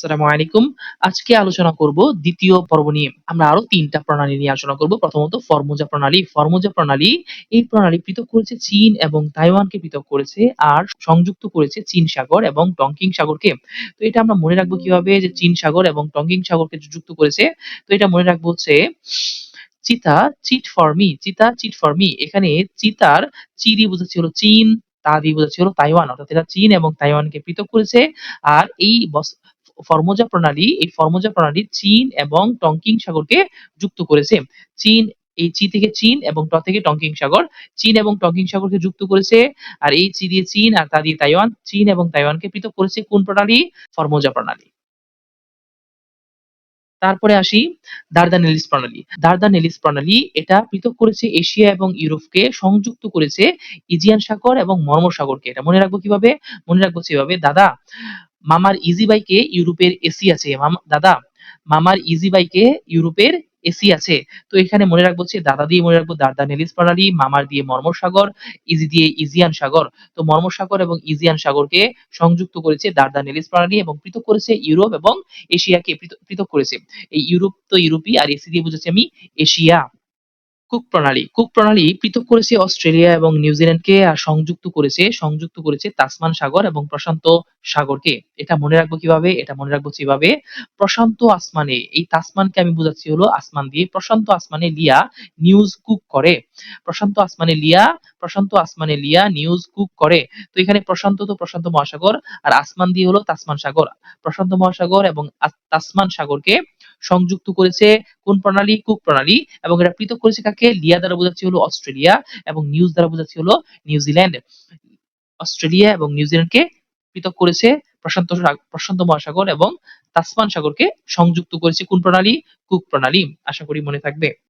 আসসালামু আলাইকুম। আজকে আলোচনা করব দ্বিতীয় পর্ব নিয়ে। আমরা আরও তিনটা প্রণালী নিয়ে আলোচনা করব। প্রথমত ফরমোজা প্রণালী। ফরমোজা প্রণালী, এই প্রণালী পৃথক করেছে চীন এবং তাইওয়ানকে পৃথক করেছে আর সংযুক্ত করেছে চীন সাগর এবং সাগরকে। তো এটা আমরা মনে রাখব কীভাবে? যে চীন সাগর এবং সাগরকে যুক্ত করেছে, তো এটা মনে রাখব হচ্ছে চিতা চিট ফর মি, চিতা চিট ফর মি। এখানে চিতার চি দিয়ে বোঝাচ্ছে হলো চীন তা দিয়ে বোঝাচ্ছে হলো তাইওয়ান। অর্থাৎ এটা চীন এবং তাইওয়ানকে পৃথক করেছে। আর এই ফর্মোজা প্রণালী, এই ফর্মোজা প্রণালী চীন এবং টংকিং সাগরকে যুক্ত করেছে। চীন, এই চি থেকে চীন এবং ট থেকে টংকিং সাগর। চীন এবং টংকিং সাগরকে যুক্ত করেছে, আর এই চি দিয়ে চীন, আর তা দিয়ে তাইওয়ান। চীন এবং তাইওয়ানকে পৃথক করেছে কোন প্রণালী? ফর্মোজা প্রণালী। তারপরে আসি দারদানেলিস প্রণালী। দারদানেলিস প্রণালী, এটা পৃথক করেছে এশিয়া এবং ইউরোপকে, সংযুক্ত করেছে ইজিয়ান সাগর এবং মর্মর সাগরকে এটা মনে রাখব কীভাবে? মনে রাখব কীভাবে দাদা মামার ইজি বাইকে ইউরোপের এসি আছে। দাদা, মামার ইজি বাইকে ইউরোপের এসি আছে। তো এখানে মনে রাখব হচ্ছে দাদা দিয়ে মনে রাখব দারদানেলিস প্রণালী মামার দিয়ে মর্মসাগর ইজি দিয়ে ইজিয়ান সাগর। তো মর্মর সাগর এবং ইজিয়ান সাগরকে সংযুক্ত করেছে দারদানেলিস প্রণালী এবং পৃথক করেছে ইউরোপ এবং এশিয়াকে পৃথক- পৃথক করেছে। এই ইউরোপ তো ইউরোপই আর এসি দিয়ে বুঝেছি আমি এশিয়া। কুক প্রণালী। কুক প্রণালী পৃথক করেছে অস্ট্রেলিয়া এবং নিউজিল্যান্ডকে আর সংযুক্ত করেছে সংযুক্ত করেছে তাসমান সাগর এবং প্রশান্ত সাগরকে। এটা মনে রাখব কীভাবে? এটা মনে রাখব কীভাবে? প্রশান্ত আসমানে। এই তাসমানকে আমি বুঝাচ্ছি হলো আসমান দিয়ে। প্রশান্ত আসমানে লিয়া নিউজ কুক করে। প্রশান্ত আসমানে লিয়া প্রশান্ত আসমানে লিয়া নিউজ কুক করে। তো এখানে প্রশান্ত তো প্রশান্ত মহাসাগর, আর আসমান দিয়ে হলো তাসমান সাগর। প্রশান্ত মহাসাগর এবং তাসমান সাগরকে সংযুক্ত করেছে কোন প্রণালী? কুক প্রণালী। এবং এটা পৃথক করেছে কাকে? লিয়া দ্বারা বোঝাচ্ছে হলো অস্ট্রেলিয়া এবং নিউজ দ্বারা বোঝাচ্ছে হলো নিউজিল্যান্ড অস্ট্রেলিয়া এবং নিউজিল্যান্ডকে পৃথক করেছে প্রশান্ত প্রশান্ত মহাসাগর এবং তাসমান সাগরকে সংযুক্ত করেছে কোন প্রণালী? কুক প্রণালী। আশা করি মনে থাকবে।